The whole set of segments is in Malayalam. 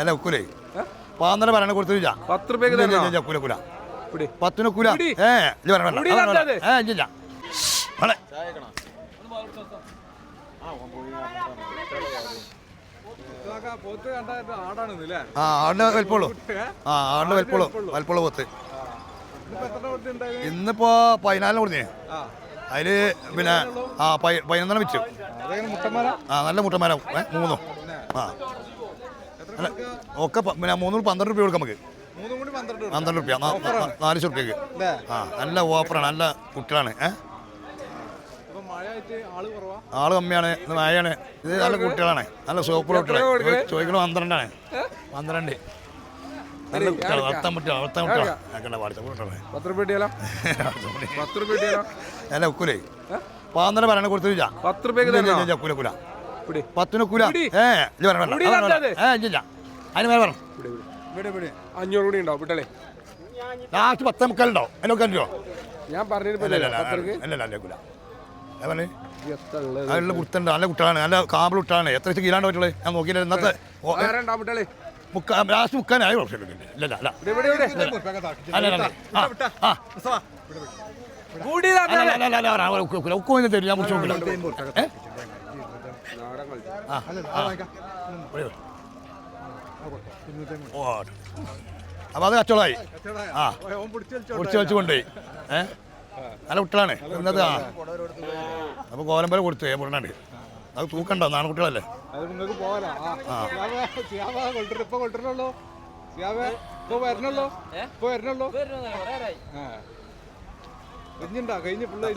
അല്ല ഉക്കൂലേ. പാന്നര പറയണ കൊടുത്തില്ല പത്ത് രൂപയ്ക്ക് കുല കുല. പത്തിന് കുല. ഏ ഇല്ല ആ വലിപ്പമുള്ളൂ. ആ വലിപ്പമുള്ളൂ. വലിപ്പമുള്ള പോത്ത്. ഉണ്ടായത് ഇന്നിപ്പോ പതിനാലിന് കൊടുത്തേ അതിൽ പിന്നെ ആ പതിനൊന്നെണ്ണം വിറ്റു. ആ നല്ല മുട്ടന്മാരാവും മൂന്നോ മൂന്നും. ആ. അല്ല ഒക്കെ പ- പിന്നെ മൂന്ന് പന്ത്രണ്ട് രൂപ കൊടുക്കാം നമുക്ക്. മൂന്നും കൂടി പന്ത്രണ്ട് കൊടുക്കും. പന്ത്രണ്ട് രൂപ നാല് ശുപ്പിക്ക് അല്ലേ? ആ നല്ല ഓഫറാണ് നല്ല കുട്ടികളാണ്. ഏ? മഴ ആയിട്ട് ആൾ കുറവാ? ആൾ കമ്മിയാണ്. ഇത് മഴയാണ്. ഇത് നല്ല കുട്ടികളാണ്. നല്ല സൂപ്പർ കുട്ടികളാണ്? ചോദിക്കണ പന്ത്രണ്ടാണ്. പന്ത്രണ്ട്. നല്ല കുട്ടികൾ വളർത്താൻ പറ്റുക വളർത്താൻ കുട്ടികളാണ് ഞങ്ങളുടെ വാട്സപ്പ് പത്ത് രൂപ കിട്ടിയാലോ? പത്ത് രൂപ കിട്ടിയാലോ? അല്ല ഉക്കൂലേ പാന്നര പറയണ കൊടുത്തില്ല പത്ത് രൂപയ്ക്ക് തരണോ? കുല കുല പിടി. പത്തിന് കുല. ഏ വേണ്ട. തന്നത്. ഏ ഇല്ല അതിന് മേലെ പറഞ്ഞു അഞ്ഞൂറ് കൂടി ഉണ്ടാവും വിട്ടല്ലേ ലാസ്റ്റ് പത്തേ മുക്കാലുണ്ടോ അല്ല അല്ല കുല ഞാൻ പറഞ്ഞു എത്ര ഉള്ളത് നല്ല കുത്തണ്ട് നല്ല കുട്ടികളാണ് നല്ല കാമ്പിൾ കുട്ടികളാണ് എത്ര വെച്ച് കീഴാണ്ട് പറ്റുള്ളൂ ഞാൻ നോക്കിയില്ല ഇന്നത്തെ ലാസ്റ്റ് മുക്കാനായി കുഴപ്പമില്ല ഇല്ല അല്ല അല്ല. ആ ആ കൂടി തരും ഞാൻ മുറിച്ച് നോക്കില്ല. ഓ അപ്പോൾ അത് കച്ചവടമായി. ആ. കുടിച്ച് വെച്ച് കൊണ്ടുപോയി. ഏ? നല്ല കുട്ടികളാണ്. ഇന്നത്തെ ആ. അപ്പോൾ കോലമ്പല കൊടുത്തു. ഏ മുരണാണ്ട് അത് തൂക്കണ്ടോ? നാണ കുട്ടികളല്ലേ?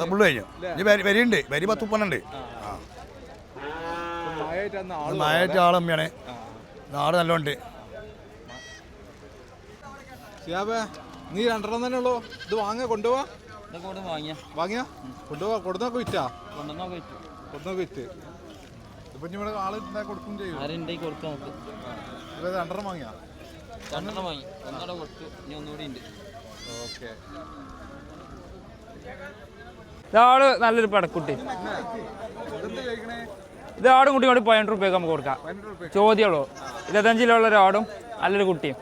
പുള്ളി കഴിഞ്ഞു ഇനി വരിയുണ്ട്. വരി പത്ത് പണ്ണുണ്ട് ആ. മഴയായിട്ട് നായായിട്ട് ആളമ്മയാണ് നാട് നല്ലോണ്ട്. സിയാബേ നീ രണ്ടെണ്ണം തന്നെ ഉള്ളൂ? ഇത് വാങ്ങ കൊണ്ടുപോവാ വാങ്ങിയ. വാങ്ങിയ? കൊണ്ടുപോവാ കൊടുന്നൊക്കെ വിറ്റാ? കൊടുന്നൊക്കെ വിറ്റ്. ഇപ്പൊ ഇവിടെ ആൾ കൊടുക്കും ചെയ്യും? രണ്ടെണ്ണം വാങ്ങിയാ? രണ്ടെണ്ണം വാങ്ങി. ഒന്നവിടെ കൊടുത്തു ഇനി ഒന്നുകൂടി ഉണ്ട്. ഓക്കെ. ഇതാൾ നല്ലൊരു പടക്കുട്ടി. ഇത് ആടും കുട്ടിയും കൂടി പതിനെട്ട് റുപ്യക്ക് നമുക്ക് കൊടുക്കാം. ചോദ്യമുള്ളൂ ഇരുപത്തഞ്ച് കിലോ ഉള്ള ഒരു ആടും നല്ലൊരു കുട്ടിയും.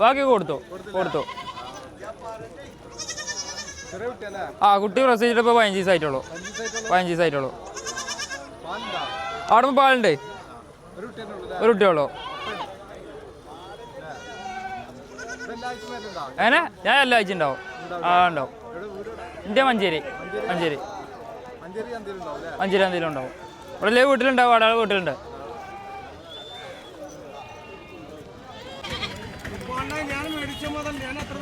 ബാക്കി കൊടുത്തു. കൊടുത്തു. ആ കുട്ടി പ്രസവിച്ചിട്ട് ഇപ്പോൾ പതിനഞ്ച് ദിവസമായിട്ടുള്ളൂ പതിനഞ്ച് ദിവസമായിട്ടുള്ളൂ ആടും ആടുമ്പോൾ പാലുണ്ട്? ഒരു കുട്ടിയുള്ളു ഏനെ അങ്ങനെ ഞാൻ എല്ലാ ആഴ്ച ഉണ്ടാവും. ആ ഉണ്ടാവും. എന്റെ മഞ്ചേരി. മഞ്ചേരി. മഞ്ചേരി അന്തേലും ഉണ്ടാവും ഇവിടെ ലേ വീട്ടിലുണ്ടാവും അടാളെ വീട്ടിലുണ്ട്. ഞാൻ മേടിച്ച മുതൽ ഞാൻ എത്ര